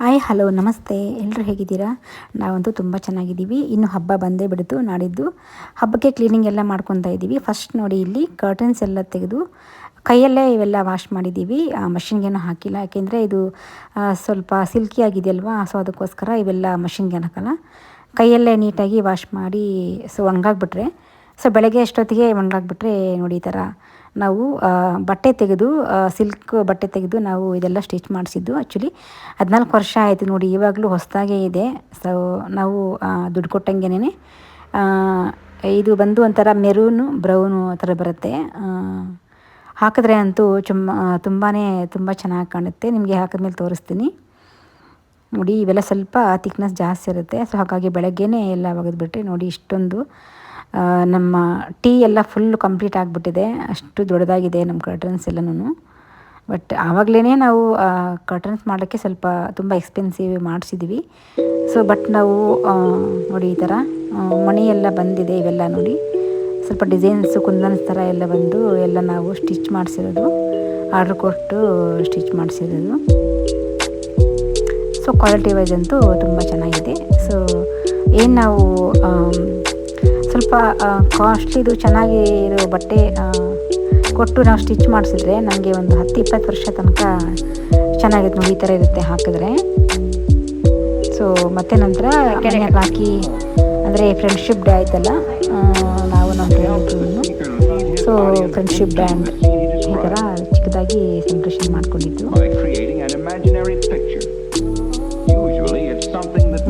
Hi hello ನಮಸ್ತೆ. ಎಲ್ಲರೂ ಹೇಗಿದ್ದೀರಾ? ನಾವಂತೂ ತುಂಬ ಚೆನ್ನಾಗಿದ್ದೀವಿ. ಇನ್ನು ಹಬ್ಬ ಬಂದೇ ಬಿಡ್ತು, ನಾಡಿದ್ದು. ಹಬ್ಬಕ್ಕೆ ಕ್ಲೀನಿಂಗ್ ಎಲ್ಲ ಮಾಡ್ಕೊತಾ ಇದ್ದೀವಿ. ಫಸ್ಟ್ ನೋಡಿ ಇಲ್ಲಿ ಕರ್ಟನ್ಸ್ ಎಲ್ಲ ತೆಗೆದು, ಕೈಯಲ್ಲೇ ಇವೆಲ್ಲ ವಾಶ್ ಮಾಡಿದ್ದೀವಿ. ಮಷಿನ್ಗೇನು ಹಾಕಿಲ್ಲ. ಯಾಕೆಂದರೆ ಇದು ಸ್ವಲ್ಪ ಸಿಲ್ಕಿ ಆಗಿದೆಯಲ್ವಾ? ಸೊ ಅದಕ್ಕೋಸ್ಕರ ಇವೆಲ್ಲ ಮಷಿನ್ಗೆ ಹಾಕಲ್ಲ. ಕೈಯಲ್ಲೇ ನೀಟಾಗಿ ವಾಶ್ ಮಾಡಿ ಸೊ ಒಣಗಾಕ್ಬಿಟ್ರೆ ಸೊ ಬೆಳಗ್ಗೆ ಅಷ್ಟೊತ್ತಿಗೆ ಒಣಗಾಕ್ಬಿಟ್ರೆ ನೋಡಿ ಈ ಥರ ನಾವು ಬಟ್ಟೆ ತೆಗೆದು ಸಿಲ್ಕ್ ಬಟ್ಟೆ ತೆಗೆದು ನಾವು ಇದೆಲ್ಲ ಸ್ಟಿಚ್ ಮಾಡಿಸಿದ್ದು ಆ್ಯಕ್ಚುಲಿ ಹದಿನಾಲ್ಕು ವರ್ಷ ಆಯಿತು ನೋಡಿ, ಇವಾಗಲೂ ಹೊಸದಾಗೇ ಇದೆ. ಸೊ ನಾವು ದುಡ್ಡು ಕೊಟ್ಟಂಗೆನೇ ಇದು ಬಂದು ಒಂಥರ ಮೆರೂನು, ಬ್ರೌನು ಆ ಥರ ಬರುತ್ತೆ. ಹಾಕಿದ್ರೆ ಅಂತೂ ಚುಮ್ಮ ತುಂಬಾ ತುಂಬ ಚೆನ್ನಾಗಿ ಕಾಣುತ್ತೆ. ನಿಮಗೆ ಹಾಕಿದ್ಮೇಲೆ ತೋರಿಸ್ತೀನಿ. ನೋಡಿ, ಇವೆಲ್ಲ ಸ್ವಲ್ಪ ತಿಕ್ನೆಸ್ ಜಾಸ್ತಿ ಇರುತ್ತೆ. ಸೊ ಹಾಗಾಗಿ ಬೆಳಗ್ಗೆನೇ ಎಲ್ಲ ಒಗೆದ್ಬಿಟ್ರೆ ನೋಡಿ, ಇಷ್ಟೊಂದು ನಮ್ಮ ಟೀ ಎಲ್ಲ ಫುಲ್ ಕಂಪ್ಲೀಟ್ ಆಗಿಬಿಟ್ಟಿದೆ. ಅಷ್ಟು ದೊಡ್ಡದಾಗಿದೆ ನಮ್ಮ ಕರ್ಟನ್ಸ್ ಎಲ್ಲನೂ ಬಟ್ ಆವಾಗಲೇ ನಾವು ಕರ್ಟನ್ಸ್ ಮಾಡೋಕ್ಕೆ ಸ್ವಲ್ಪ ತುಂಬ ಎಕ್ಸ್ಪೆನ್ಸಿವ್ ಮಾಡಿಸಿದ್ವಿ. ಸೊ ಬಟ್ ನಾವು ನೋಡಿ ಈ ಥರ ಮಣಿಯೆಲ್ಲ ಬಂದಿದೆ ಇವೆಲ್ಲ ನೋಡಿ. ಸ್ವಲ್ಪ ಡಿಸೈನ್ಸು ಕುಂದನ್ಸ್ ಥರ ಎಲ್ಲ ಬಂದು ಎಲ್ಲ ನಾವು ಸ್ಟಿಚ್ ಮಾಡಿಸಿರೋದು. ಆರ್ಡ್ರ್ ಕೊಟ್ಟು ಸ್ಟಿಚ್ ಮಾಡಿಸಿರೋದು. ಸೊ ಕ್ವಾಲಿಟಿ ವೈಸ್ ಅಂತೂ ತುಂಬ ಚೆನ್ನಾಗಿದೆ. ಸೊ ಏನು ನಾವು ಸ್ವಲ್ಪ ಕಾಸ್ಟ್ಲಿದು ಚೆನ್ನಾಗಿ ಇರೋ ಬಟ್ಟೆ ಕೊಟ್ಟು ನಾವು ಸ್ಟಿಚ್ ಮಾಡಿಸಿದ್ರೆ ನನಗೆ ಒಂದು ಹತ್ತು ಇಪ್ಪತ್ತು ವರ್ಷ ತನಕ ಚೆನ್ನಾಗಿತ್ತು ನೋಡಿ ಈ ಥರ ಇರುತ್ತೆ ಹಾಕಿದ್ರೆ. ಸೊ ಮತ್ತೆ ನಂತರ ಕೆಳಗೆ ಹಾಕಿ ಅಂದರೆ ಫ್ರೆಂಡ್ಶಿಪ್ ಡೇ ಆಯ್ತಲ್ಲ ನಾವು ನಮ್ಮ ಫ್ರೆಂಡ್ಗಳನ್ನು ಸೊ ಫ್ರೆಂಡ್ಶಿಪ್ ಬ್ಯಾಂಡ್ ಈ ಥರ ಚಿಕ್ಕದಾಗಿ ಸೆಲೆಬ್ರೇಷನ್ ಮಾಡಿಕೊಂಡಿದ್ದು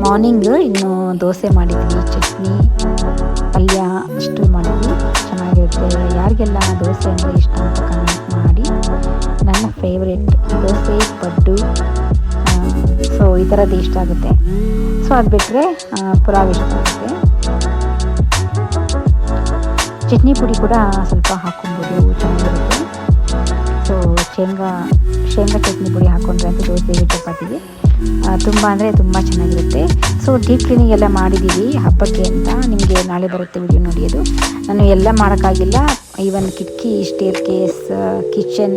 ಮಾರ್ನಿಂಗ್ ಇನ್ನು ದೋಸೆ ಮಾಡಿದ್ವಿ ಚಟ್ನಿ. ಪಲ್ಯ ಇಷ್ಟು ಮಾಡಿದ್ವಿ. ಚೆನ್ನಾಗಿರುತ್ತೆ. ಯಾರಿಗೆಲ್ಲ ದೋಸೆ ಅಂದರೆ ಇಷ್ಟ ಅಂತ ಕಮೆಂಟ್ ಮಾಡಿ. ನನ್ನ ಫೇವ್ರೆಟ್ ದೋಸೆ ಪಡ್ಡು. ಸೊ ಈ ಥರದ್ದು ಇಷ್ಟ ಆಗುತ್ತೆ. ಸೊ ಅದು ಬಿಟ್ಟರೆ ಪುಲಾವ್ ಇಷ್ಟ ಆಗುತ್ತೆ. ಚಟ್ನಿ ಪುಡಿ ಕೂಡ ಸ್ವಲ್ಪ ಹಾಕೊಬೋದು ಚೆನ್ನಾಗಿರುತ್ತೆ. ಸೊ ಶೇಂಗಾ ಶೇಂಗಾ ಚಟ್ನಿ ಪುಡಿ ಹಾಕ್ಕೊಂಡ್ರೆ ಅಂತ ದೋಸೆಗೆ ಚಪಾತಿಗೆ. ತುಂಬ ಅಂದರೆ ತುಂಬ ಚೆನ್ನಾಗಿರುತ್ತೆ. ಸೊ ಡೀಪ್ ಕ್ಲೀನಿಂಗ್ ಎಲ್ಲ ಮಾಡಿದ್ದೀವಿ ಹಬ್ಬಕ್ಕೆ ಅಂತ. ನಿಮಗೆ ನಾಳೆ ಬರುತ್ತೆ ವಿಡಿಯೋ ನೋಡಿ ಅದು. ನಾನು ಎಲ್ಲ ಮಾಡೋಕ್ಕಾಗಿಲ್ಲ. ಈವನ್ ಕಿಟಕಿ ಸ್ಟೇರ್ ಕೇಸ್ ಕಿಚನ್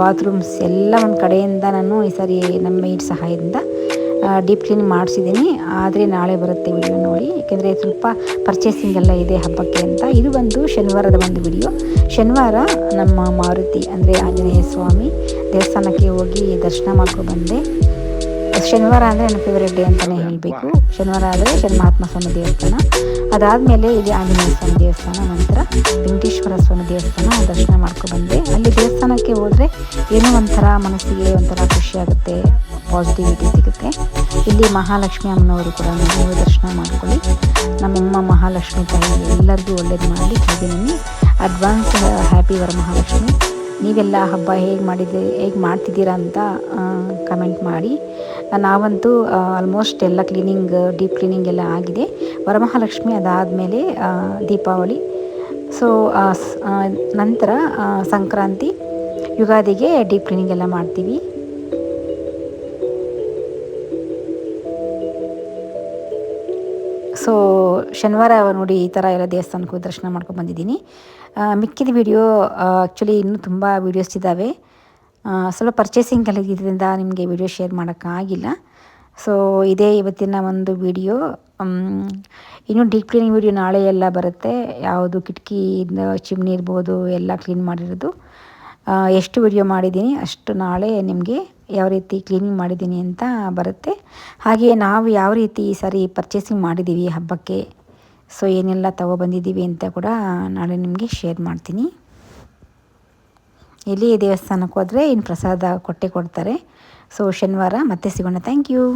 ಬಾತ್ರೂಮ್ಸ್ ಎಲ್ಲ ಒಂದು ಕಡೆಯಿಂದ ನಾನು ಈ ಸಾರಿ ನಮ್ಮ ಮೇಡ್ ಸಹಾಯದಿಂದ ಡೀಪ್ ಕ್ಲೀನ್ ಮಾಡಿಸಿದ್ದೀನಿ. ಆದರೆ ನಾಳೆ ಬರುತ್ತೆ ವಿಡಿಯೋ ನೋಡಿ. ಯಾಕೆಂದರೆ ಸ್ವಲ್ಪ ಪರ್ಚೇಸಿಂಗ್ ಎಲ್ಲ ಇದೆ ಹಬ್ಬಕ್ಕೆ ಅಂತ. ಇದು ಬಂದು ಶನಿವಾರದ ಒಂದು ವಿಡಿಯೋ ಶನಿವಾರ ನಮ್ಮ ಮಾರುತಿ ಅಂದರೆ ಆಂಜನೇಯ ಸ್ವಾಮಿ ದೇವಸ್ಥಾನಕ್ಕೆ ಹೋಗಿ ದರ್ಶನ ಮಾಡ್ಕೊಂಡು ಬಂದೆ. ಶನಿವಾರ ಅಂದರೆ ನನ್ನ ಫೇವ್ರೇಟ್ ಡೇ ಅಂತಲೇ ಹೇಳಬೇಕು. ಶನಿವಾರ ಆದರೆ ಶನಿಮಹಾತ್ಮ ಸ್ವಾಮಿ ದೇವಸ್ಥಾನ. ಅದಾದಮೇಲೆ ಇಲ್ಲಿ ಆಂಜನೇಯ ಸ್ವಾಮಿ ದೇವಸ್ಥಾನ, ನಂತರ ವೆಂಕಟೇಶ್ವರ ಸ್ವಾಮಿ ದೇವಸ್ಥಾನ ದರ್ಶನ ಬಂದೆ. ಅಲ್ಲಿ ದೇವಸ್ಥಾನಕ್ಕೆ ಹೋದರೆ ಏನೋ ಒಂಥರ ಮನಸ್ಸಿಗೆ ಒಂಥರ ಖುಷಿಯಾಗುತ್ತೆ ಪಾಸಿಟಿವಿಟಿ ಸಿಗುತ್ತೆ. ಇಲ್ಲಿ ಮಹಾಲಕ್ಷ್ಮಿ ಅಮ್ಮನವರು ಕೂಡ ನೀವು ದರ್ಶನ ಮಾಡ್ಕೊಳ್ಳಿ. ನಮ್ಮಮ್ಮ ಮಹಾಲಕ್ಷ್ಮಿ ತಾಯಿ ಎಲ್ಲರಿಗೂ ಒಳ್ಳೇದು ಮಾಡಿ ಹೇಳಿದ್ದೀನಿ ಅಡ್ವಾನ್ಸ್ ಹ್ಯಾಪಿ ವರ ಮಹಾಲಕ್ಷ್ಮಿ. ನೀವೆಲ್ಲ ಹಬ್ಬ ಹೇಗೆ ಮಾಡಿದ್ರಿ, ಹೇಗೆ ಮಾಡ್ತಿದ್ದೀರಾ ಅಂತ ಕಮೆಂಟ್ ಮಾಡಿ. ನಾವಂತೂ ಆಲ್ಮೋಸ್ಟ್ ಎಲ್ಲ ಕ್ಲೀನಿಂಗ್ ಡೀಪ್ ಕ್ಲೀನಿಂಗ್ ಎಲ್ಲ ಆಗಿದೆ. ವರಮಹಾಲಕ್ಷ್ಮಿ ಅದಾದಮೇಲೆ ದೀಪಾವಳಿ. ಸೊ ನಂತರ ಸಂಕ್ರಾಂತಿ. ಯುಗಾದಿಗೆ ಡೀಪ್ ಕ್ಲೀನಿಂಗ್ ಎಲ್ಲ ಮಾಡ್ತೀವಿ. ಸೊ ಶನಿವಾರ ನೋಡಿ ಈ ಥರ ಎಲ್ಲ ದೇವಸ್ಥಾನಕ್ಕೆ ಹೋಗಿ ದರ್ಶನ ಮಾಡ್ಕೊಂಡು ಬಂದಿದ್ದೀನಿ. ಮಿಕ್ಕಿದ ವಿಡಿಯೋ ಆ್ಯಕ್ಚುಲಿ ಇನ್ನೂ ತುಂಬ ವೀಡಿಯೋಸ್ ಇದ್ದಾವೆ. ಸ್ವಲ್ಪ ಪರ್ಚೇಸಿಂಗ್ ಇದರಿಂದ ನಿಮಗೆ ವಿಡಿಯೋ ಶೇರ್ ಮಾಡೋಕ್ಕಾಗಿಲ್ಲ ಸೊ ಇದೇ ಇವತ್ತಿನ ಒಂದು ವಿಡಿಯೋ ಇನ್ನು ಡೀಪ್ ಕ್ಲೀನಿಂಗ್ ವಿಡಿಯೋ ನಾಳೆ ಎಲ್ಲ ಬರುತ್ತೆ. ಯಾವುದು ಕಿಟಕಿ ಚಿಮ್ನಿ ಇರ್ಬೋದು, ಎಲ್ಲ ಕ್ಲೀನ್ ಮಾಡಿರೋದು. ಎಷ್ಟು ವಿಡಿಯೋ ಮಾಡಿದ್ದೀನಿ ಅಷ್ಟು ನಾಳೆ ನಿಮಗೆ ಯಾವ ರೀತಿ ಕ್ಲೀನಿಂಗ್ ಮಾಡಿದ್ದೀನಿ ಅಂತ ಬರುತ್ತೆ. ಹಾಗೆ ನಾವು ಯಾವ ರೀತಿ ಈ ಸಾರಿ ಪರ್ಚೇಸಿಂಗ್ ಮಾಡಿದ್ದೀವಿ ಹಬ್ಬಕ್ಕೆ. ಸೊ ಏನೆಲ್ಲ ತಗೊಬಂದಿದ್ದೀವಿ ಅಂತ ಕೂಡ ನಾಳೆ ನಿಮಗೆ ಶೇರ್ ಮಾಡ್ತೀನಿ. ಇಲ್ಲಿ ದೇವಸ್ಥಾನಕ್ಕೆ ಹೋದರೆ ಇನ್ನು ಪ್ರಸಾದ ಕೊಟ್ಟೆ ಕೊಡ್ತಾರೆ. ಸೊ ಶನಿವಾರ ಮತ್ತೆ ಸಿಗೋಣ. Thank you